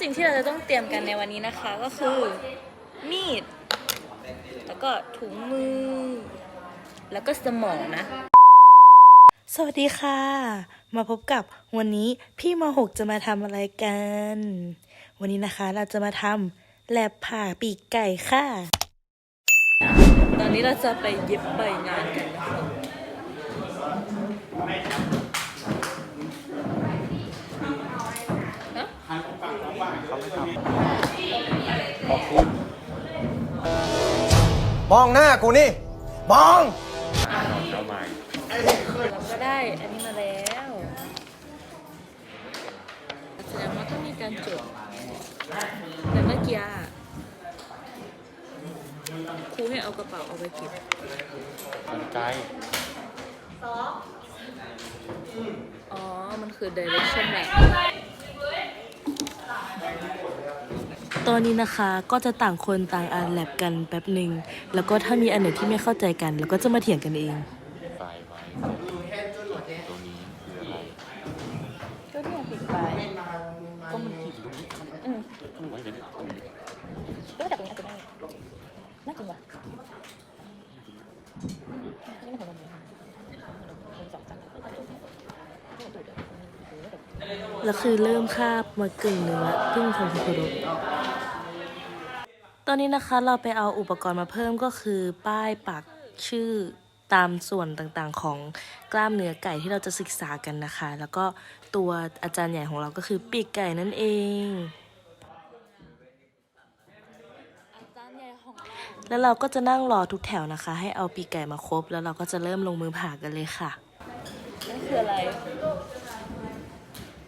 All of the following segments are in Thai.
สิ่งที่เราจะต้องเตรียมกันในวันนี้นะคะก็คือ มีด แล้วก็ถุงมือ แล้วก็สมองนะ สวัสดีค่ะ มาพบกับวันนี้พี่มหกจะมาทำอะไรกัน วันนี้นะคะเราจะมาทำแลบผ่าปีกไก่ค่ะ ตอนนี้เราจะไปเย็บใบงานกันนะคะฮะ มองหน้ากูนี่ มองเราก็ได้ อันนี้มาแล้วแสดงว่าต้องมีการจดแต่เมื่อกี้อะครูให้เอากระเป๋าเอาไปเก็บ มันไกลอ๋อ มันคือ direction แบบ ตอนนี้นะคะก็จะต่างคนต่างอ่านแลบกันแป๊บหนึ่งแล้วก็ถ้ามีอันไหนที่ไม่เข้าใจกันเราก็จะมาเถียงกันเอง ไฟไว้ตัวนี้คืออะไรก็เนี่ยผิดไปก็มันผิดตรงนี้อืมไว้เดี๋ยวนี้ตรงนี้ก็จับตรงนี้อาจจะได้น่ากินว่ะนี่มันของเราแล้วคือเริ่มคาบมากึ่งหนึ่งละครึ่งของคุโร ตอนนี้นะคะเราไปเอาอุปกรณ์มาเพิ่มก็คือป้ายปักชื่อตามส่วนต่างๆของกล้ามเนื้อไก่ที่เราจะศึกษากันนะคะ แล้วก็ตัวอาจารย์ใหญ่ของเราก็คือปีกไก่นั่นเอง แล้วเราก็จะนั่งรอทุกแถวนะคะ ให้เอาปีกไก่มาครบ แล้วเราก็จะเริ่มลงมือผ่ากันเลยค่ะนั่นคืออะไร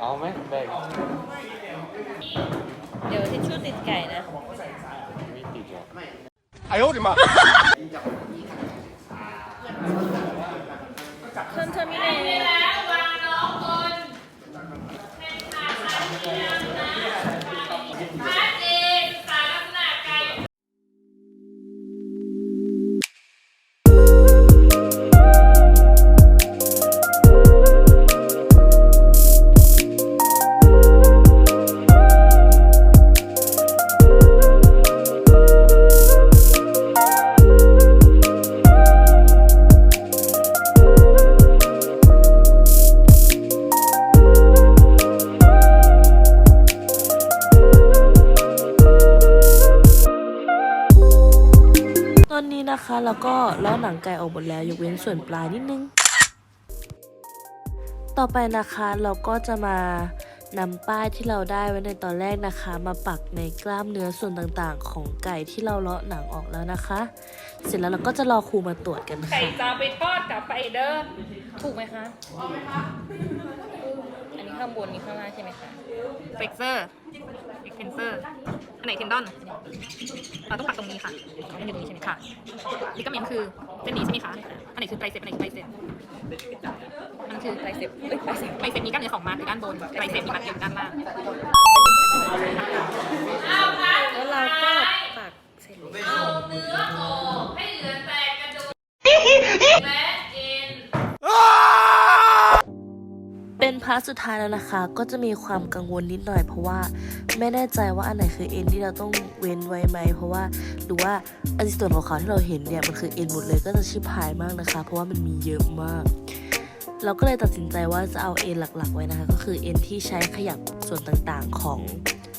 เอาไหมแบ่งเดี๋ยวทิชชู่ติดไก่นะไม่ติดหรอกไอ้โอ้ดิมาเครื่องเทอร์มิเนต นนี้นะคะเราก็ล้อหนังไก่ออกหมดแล้วยกเว้นส่วนปลายนิดนึง ต่อไปนะคะเราก็จะมานำป้ายที่เราได้ไว้ในตอนแรกนะคะ มาปักในกล้ามเนื้อส่วนต่างๆ ของไก่ที่เราเลาะหนังออกแล้วนะคะ เสร็จแล้วเราก็จะรอครูมาตรวจกันไก่ค่ะจะไปทอดกับไปเดอร์ถูกไหมคะอันนี้ ข้างบนนี้ข้างล่างใช่ไหมคะเฟกเซอร์เอ็กเทนเซอร์ อันไหนเทนดอน เราต้องปักตรงนี้ค่ะอันนี้ตรงนี้ใช่ไหมคะลิกาเมนคือเส้นนี้ใช่ไหมคะ อันไหนคือไตรเซปอันไหนคือไตรเซปมันคือไตรเซปเอ้ยไตรเซปไตรเซปมีกล้ามเนื้อสองมัดคือด้านบนไตรเซปมีมัดเดียวอยู่ด้านล่างแล้วเราก็ สุดท้ายแล้วนะคะ ก็จะมีความกังวลนิดหน่อย เพราะว่าไม่แน่ใจว่าอันไหนคือเอ็นที่เราต้องเว้นไว้ไหม เพราะว่าหรือว่าอันส่วนของเขาที่เราเห็นเนี่ยมันคือเอ็นหมดเลยก็จะชิบหายมากนะคะ เพราะว่ามันมีเยอะมาก เราก็เลยตัดสินใจว่าจะเอาเอ็นหลักๆไว้นะคะ ก็คือเอ็นที่ใช้ขยับส่วนต่างๆของ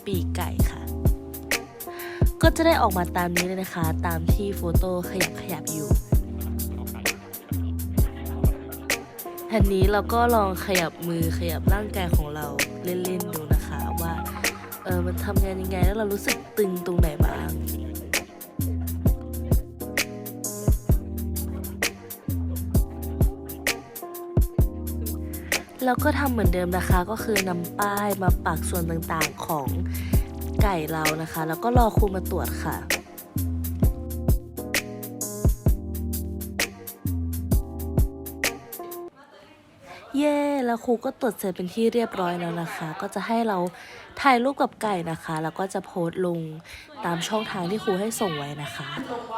ปีกไก่ค่ะ ก็จะได้ออกมาตามนี้เลยนะคะ ตามที่โฟโต้ขยับขยับอยู่ อันนี้เราก็ลองขยับมือขยับร่างกายของเราเล่นๆดูนะคะว่าเออมันทำงานยังไงแล้วเรารู้สึกตึงตรงไหนบ้างแแล้วก็ทำเหมือนเดิมนะคะก็คือนำป้ายมาปักส่วนต่างๆของไก่เรานะคะ แล้วก็รอครูมาตรวจค่ะ เย่แล้วครูก็ตรวจเสร็จเป็นที่เรียบร้อยแล้วนะคะ ก็จะให้เราถ่ายรูปกับไก่นะคะ แล้วก็จะโพสต์ลงตามช่องทางที่ครูให้ส่งไว้นะคะ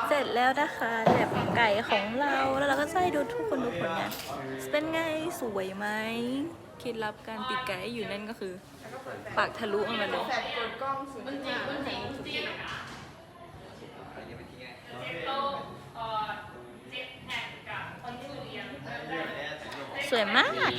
เสร็จแล้วนะคะแบบไก่ของเราแล้วเราก็จะให้ดูทุกคนดูผลงานเป็นไงสวยไหมเคล็ดลับการติดไก่อยู่นั่นก็คือ ปากทะลุออกมาเลย วยมาก